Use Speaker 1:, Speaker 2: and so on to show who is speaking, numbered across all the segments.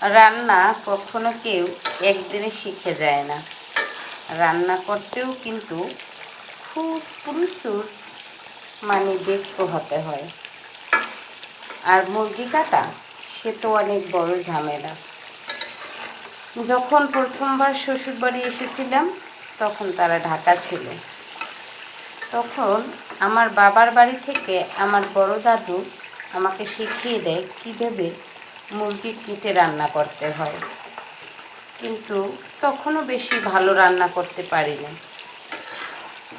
Speaker 1: রান্না কখনো কেউ একদিনে শিখে যায় না। রান্না করতেও কিন্তু খুব প্রচুর মানে দক্ষ হতে হয়। আর মুরগি কাটা, সে তো অনেক বড় ঝামেলা। যখন প্রথমবার শ্বশুরবাড়ি এসেছিলাম, তখন তারা ঢাকা ছিল। তখন আমার বাবার বাড়ি থেকে আমার বড় দাদু আমাকে শিখিয়ে দেয় কীভাবে মুরগি কেটে রান্না করতে হয়। কিন্তু তখনও বেশি ভালো রান্না করতে পারি না।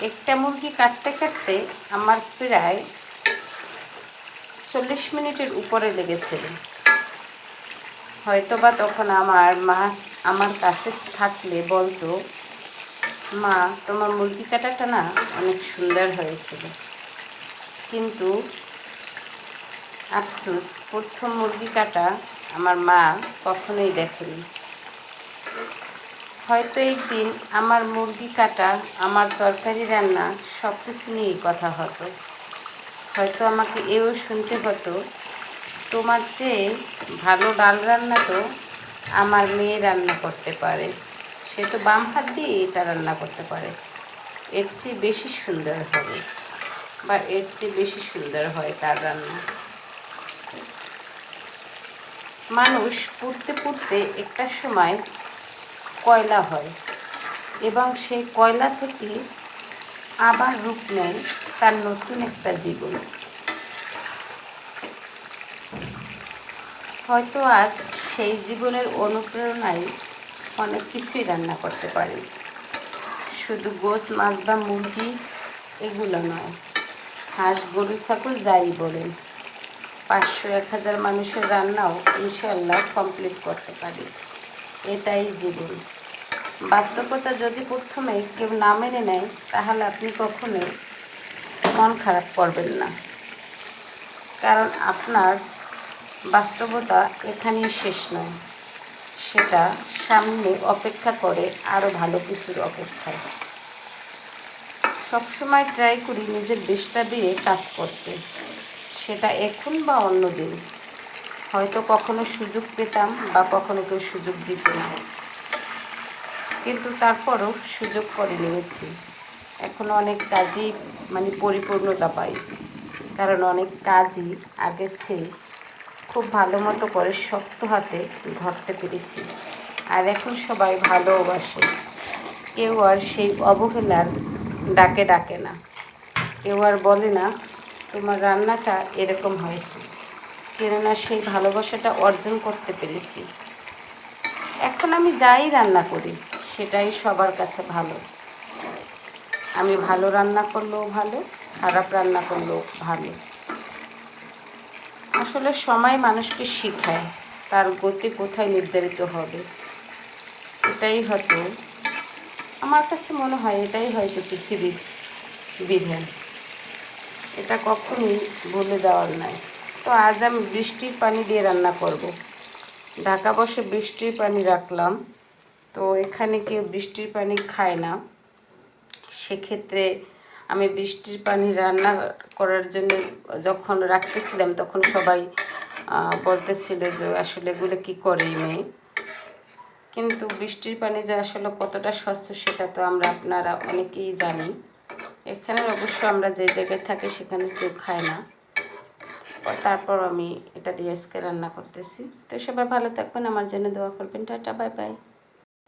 Speaker 1: একটা মুরগি কাটতে কাটতে আমার প্রায় চল্লিশ মিনিটের উপরে লেগেছিল। হয়তোবা তখন আমার মা আমার কাছে থাকলে বলতো, মা, তোমার মুরগি কাটাটা না অনেক সুন্দর হয়েছিল। কিন্তু আফসোস, প্রথম মুরগি কাটা আমার মা কখনোই দেখেনি। হয়তো একদিন আমার মুরগি কাটা, আমার তরকারি রান্না সব কিছু নিয়েই কথা হতো। হয়তো আমাকে এও শুনতে হতো, তোমার চেয়ে ভালো ডাল রান্না তো আমার মেয়ে রান্না করতে পারে। সে তো বাম হাত দিয়ে এটা রান্না করতে পারে। এর চেয়ে বেশি সুন্দর হবে বা এর চেয়ে বেশি সুন্দর হয় তার রান্না। মানুষ পুড়তে পুড়তে একটা সময় কয়লা হয় এবং সেই কয়লা থেকে আবার রূপ নেয় তার নতুন একটা জীবন। হয়তো আজ সেই জীবনের অনুপ্রেরণায় অনেক কিছুই রান্না করতে পারি। শুধু গোস, মাছ বা মুরগি এগুলো নয়। হাঁস, গরু, ছাগল যাই বলেন পাঁচশো, এক হাজার মানুষের রান্নাও ইনশাল্লাহ কমপ্লিট করতে পারি। এটাই জীবন। বাস্তবতা যদি প্রথমে কেউ না মেনে নেয়, তাহলে আপনি কখনোই মন খারাপ করবেন না। কারণ আপনার বাস্তবতা এখানেই শেষ নয়। সেটা সামনে অপেক্ষা করে আরও ভালো কিছুর অপেক্ষায়। সবসময় ট্রাই করি নিজের বেশটা দিয়ে কাজ করতে। সেটা এখন বা অন্য দিন। হয়তো কখনো সুযোগ পেতাম বা কখনো কেউ সুযোগ দিত না। কিন্তু তারপরও সুযোগ করে নিয়েছি। এখনও অনেক কাজই মানে পরিপূর্ণতা পাই। কারণ অনেক কাজই আগের চেয়ে খুব ভালো মতো করে শক্ত হাতে ধরতে পেরেছি। আর এখন সবাই ভালোবাসে। কেউ আর সেই অবহেলার ডাকে ডাকে না। কেউ আর বলে না তোমার রান্নাটা এরকম হয়েছে। কেননা সেই ভালোবাসাটা অর্জন করতে পেরেছি। এখন আমি যাই রান্না করি, সেটাই সবার কাছে ভালো। আমি ভালো রান্না করলেও ভালো, খারাপ রান্না করলেও ভালো। আসলে সময় মানুষকে শিখায়, তার গতি কোথায় নির্ধারিত হবে। এটাই হয়তো, আমার কাছে মনে হয় এটাই হয়তো পৃথিবীর বিধান। এটা কখনোই ভুলে যাওয়ার নয় তো আজ আমি বৃষ্টির পানি দিয়ে রান্না করব। ঢাকা বসে বৃষ্টির পানি রাখলাম। তো এখানে কেউ বৃষ্টির পানি খায় না। সেক্ষেত্রে আমি বৃষ্টির পানি রান্না করার জন্য যখন রাখতেছিলাম, তখন সবাই বলতেছিল যে আসলে এগুলো কী করে মেয়ে? কিন্তু বৃষ্টির পানি যে আসলে কতটা স্বচ্ছ সেটা তো আমরা আপনারা অনেকেই জানি। এখানে অবশ্য আমরা যে জায়গায় থাকি সেখানে কেউ খায় না। তারপর আমি এটা দিয়ে আজকে রান্না করতেছি। তো সবাই ভালো থাকবেন, আমার জন্য দোয়া করবেন। Tata, bye bye.